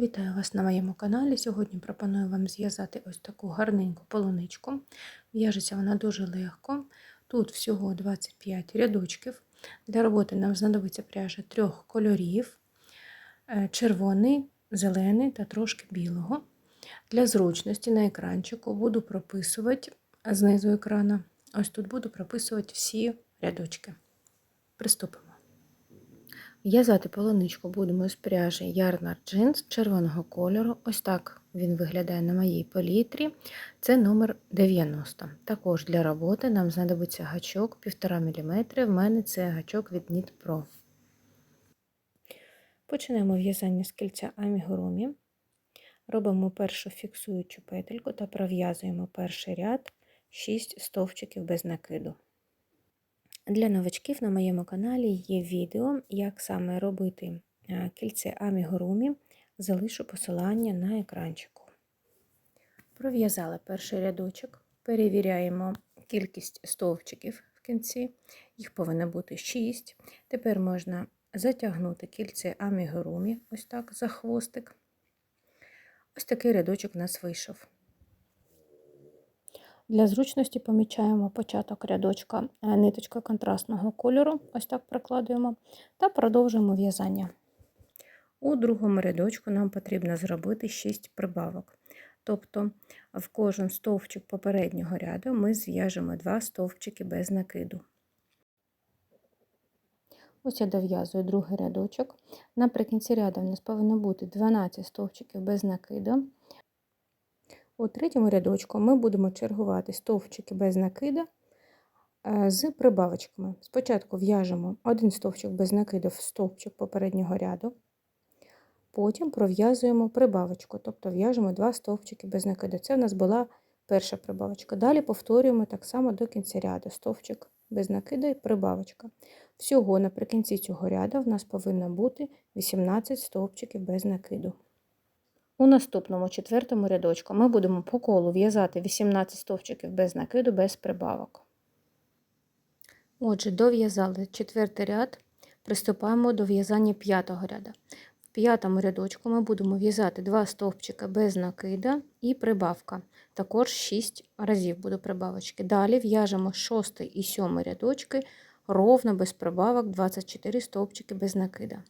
Вітаю вас на моєму каналі. Сьогодні пропоную вам зв'язати ось таку гарненьку полуничку. В'яжеться вона дуже легко. Тут всього 25 рядочків. Для роботи нам знадобиться пряжа трьох кольорів: е, червоний, зелений та трошки білого. Для зручності на екранчику буду прописувати знизу екрана. Ось тут буду прописувати всі рядочки. Приступимо. В'язати полоничку будемо з пряжі Ярнар Jeans червоного кольору. Ось так він виглядає на моїй палітрі. Це номер 90. Також для роботи нам знадобиться гачок 1,5 мм. В мене це гачок від Knit Pro. Почнемо в'язання з кільця амігурумі. Робимо першу фіксуючу петельку та пров'язуємо перший ряд 6 стовпчиків без накиду. Для новачків на моєму каналі є відео, як саме робити кільце амігурумі. Залишу посилання на екранчику. Пров'язали перший рядочок, перевіряємо кількість стовпчиків в кінці, їх повинно бути 6. Тепер можна затягнути кільце амігурумі, ось так, за хвостик. Ось такий рядочок у нас вийшов. Для зручності помічаємо початок рядочка ниточкою контрастного кольору, ось так прикладуємо, та продовжуємо в'язання. У другому рядочку нам потрібно зробити 6 прибавок. Тобто в кожен стовпчик попереднього ряду ми зв'яжемо 2 стовпчики без накиду. Ось я дов'язую другий рядочок. Наприкінці ряду в нас повинно бути 12 стовпчиків без накиду. У третьому рядочку ми будемо чергувати стовпчики без накида з прибавочками. Спочатку в'яжемо один стовпчик без накиду в стовпчик попереднього ряду, потім пров'язуємо прибавочку, тобто в'яжемо два стовпчики без накиду. Це в нас була перша прибавочка. Далі повторюємо так само до кінця ряду стовпчик без накиду і прибавочка. Всього наприкінці цього ряду в нас повинно бути 18 стовпчиків без накиду. У наступному четвертому рядочку ми будемо по колу в'язати 18 стовпчиків без накиду, без прибавок. Отже, дов'язали четвертий ряд, приступаємо до в'язання п'ятого ряду. В п'ятому рядочку ми будемо в'язати 2 стовпчика без накида і прибавка. Також 6 разів буде прибавочки. Далі в'яжемо 6 і 7 рядочки ровно без прибавок 24 стовпчики без накида.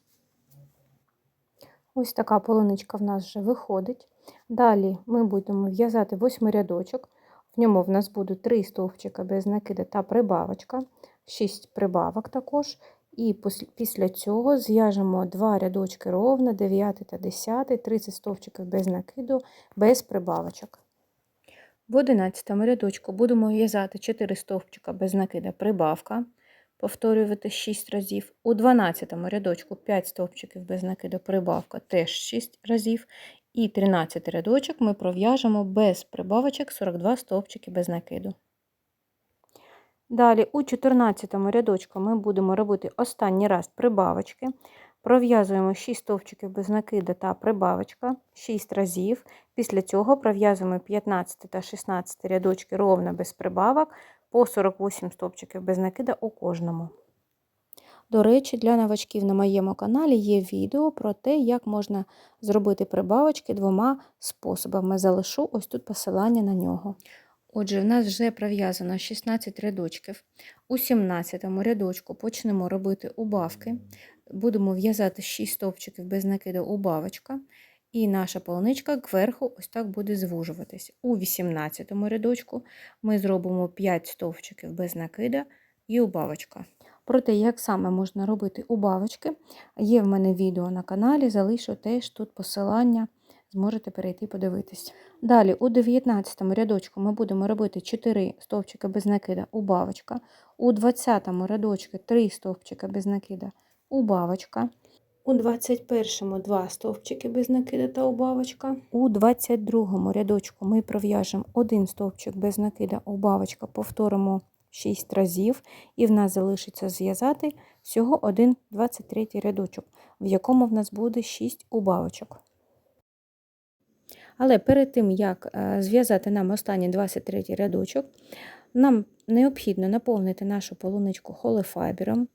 Ось така полуничка в нас вже виходить. Далі ми будемо в'язати восьмий рядочок. В ньому в нас будуть 3 стовпчика без накида та прибавочка, 6 прибавок також. І після цього зв'яжемо 2 рядочки ровно, 9 та 10, 30 стовпчиків без накиду, без прибавочок. В 11 рядочку будемо в'язати 4 стовпчика без накида прибавка повторювати 6 разів. У 12 рядочку 5 стовпчиків без накиду прибавка теж 6 разів. І 13 рядочок ми пров'яжемо без прибавочок 42 стовпчики без накиду. Далі у 14 рядочку ми будемо робити останній раз прибавочки. Пров'язуємо 6 стовпчиків без накиду та прибавочка 6 разів. Після цього пров'язуємо 15 та 16 рядочки ровно без прибавок, по 48 стовпчиків без накида у кожному. До речі, для новачків на моєму каналі є відео про те, як можна зробити прибавочки двома способами. Залишу ось тут посилання на нього. Отже, в нас вже пров'язано 16 рядочків. У 17 рядочку почнемо робити убавки. Будемо в'язати 6 стовпчиків без накиду убавочка. І наша полуничка кверху ось так буде звужуватись. У 18 рядочку ми зробимо 5 стовпчиків без накида і убавочка. Про те, як саме можна робити убавочки, є в мене відео на каналі, залишу теж тут посилання, зможете перейти подивитись. Далі, у 19 рядочку ми будемо робити 4 стовпчики без накида убавочка. У 20 рядочку 3 стовпчики без накида убавочка. У 21-му 2 стовпчики без накида та убавочка. У 22-му рядочку ми пров'яжемо один стовпчик без накида убавочка, повторимо 6 разів, і в нас залишиться зв'язати всього один 23 рядочок, в якому в нас буде 6 убавочок. Але перед тим, як е, зв'язати нам останній 23 рядочок, нам необхідно наповнити нашу полуничку холефайбером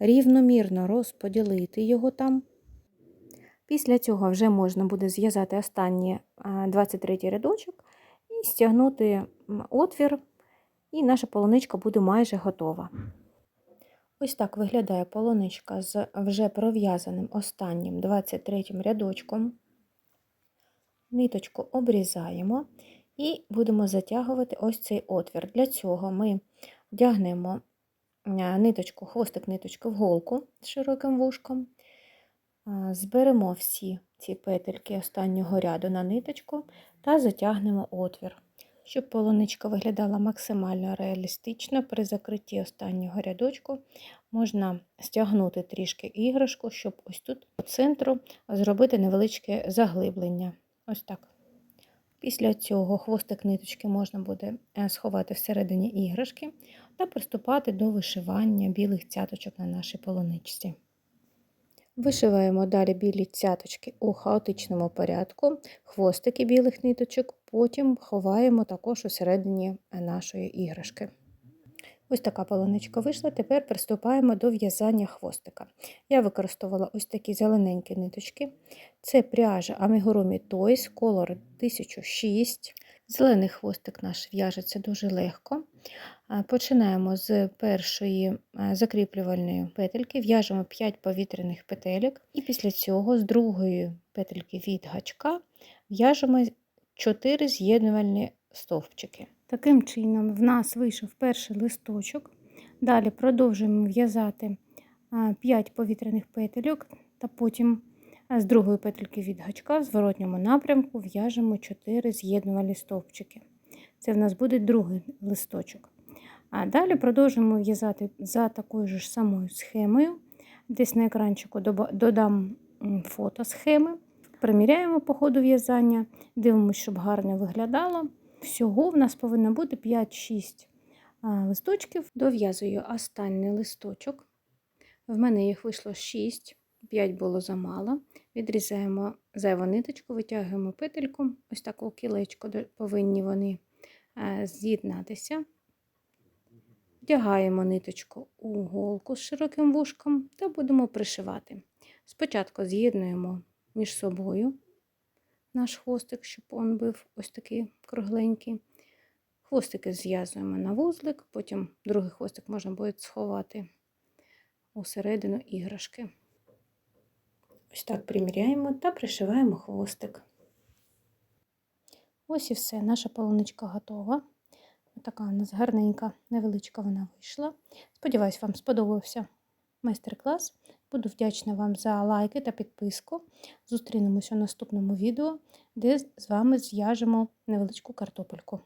рівномірно розподілити його там. Після цього вже можна буде зв'язати останній 23 рядочок і стягнути отвір, і наша полуничка буде майже готова. Ось так виглядає полуничка з вже пров'язаним останнім 23 рядочком. Ниточку обрізаємо і будемо затягувати ось цей отвір. Для цього ми вдягнемо ниточку, хвостик ниточки в голку з широким вушком, зберемо всі ці петельки останнього ряду на ниточку та затягнемо отвір. Щоб полуничка виглядала максимально реалістично, при закритті останнього рядочку можна стягнути трішки іграшку, щоб ось тут по центру зробити невеличке заглиблення. Ось так. Після цього хвостик ниточки можна буде е, сховати всередині іграшки та приступати до вишивання білих цяточок на нашій полуничці. Вишиваємо далі білі цяточки у хаотичному порядку, хвостики білих ниточок, потім ховаємо також усередині нашої іграшки. Ось така полоничка вийшла. Тепер приступаємо до в'язання хвостика. Я використовувала ось такі зелененькі ниточки. Це пряжа Amigurumi Toys, колор 1006. Зелений хвостик наш в'яжеться дуже легко. Починаємо з першої закріплювальної петельки, в'яжемо 5 повітряних петелек, і після цього з другої петельки від гачка в'яжемо 4 з'єднувальні стовпчики. Таким чином, в нас вийшов перший листочок. Далі продовжуємо в'язати 5 повітряних петельок, та потім з другої петельки від гачка в зворотньому напрямку в'яжемо 4 з'єднувальні стовпчики. Це в нас буде другий листочок. А далі продовжуємо в'язати за такою ж самою схемою. Десь на екранчику додам фото схеми. Приміряємо по ходу в'язання, дивимося, щоб гарно виглядало. Всього в нас повинно бути 5-6 листочків. Дов'язую останній листочок. В мене їх вийшло 6, 5 було замало. Відрізаємо зайву ниточку, витягуємо петельку, ось таку кілечко повинні вони з'єднатися. Вдягаємо ниточку у голку з широким вушком та будемо пришивати. Спочатку з'єднуємо між собою наш хвостик, щоб він був ось такий кругленький. Хвостики зв'язуємо на вузлик, потім другий хвостик можна буде сховати усередину іграшки. Ось так приміряємо та пришиваємо хвостик. Ось і все, наша полуничка готова. Така у нас гарненька, невеличка вона вийшла. Сподіваюсь, вам сподобався майстер-клас. Буду вдячна вам за лайки та підписку. Зустрінемося у наступному відео, де з вами зв'яжемо невеличку картопельку.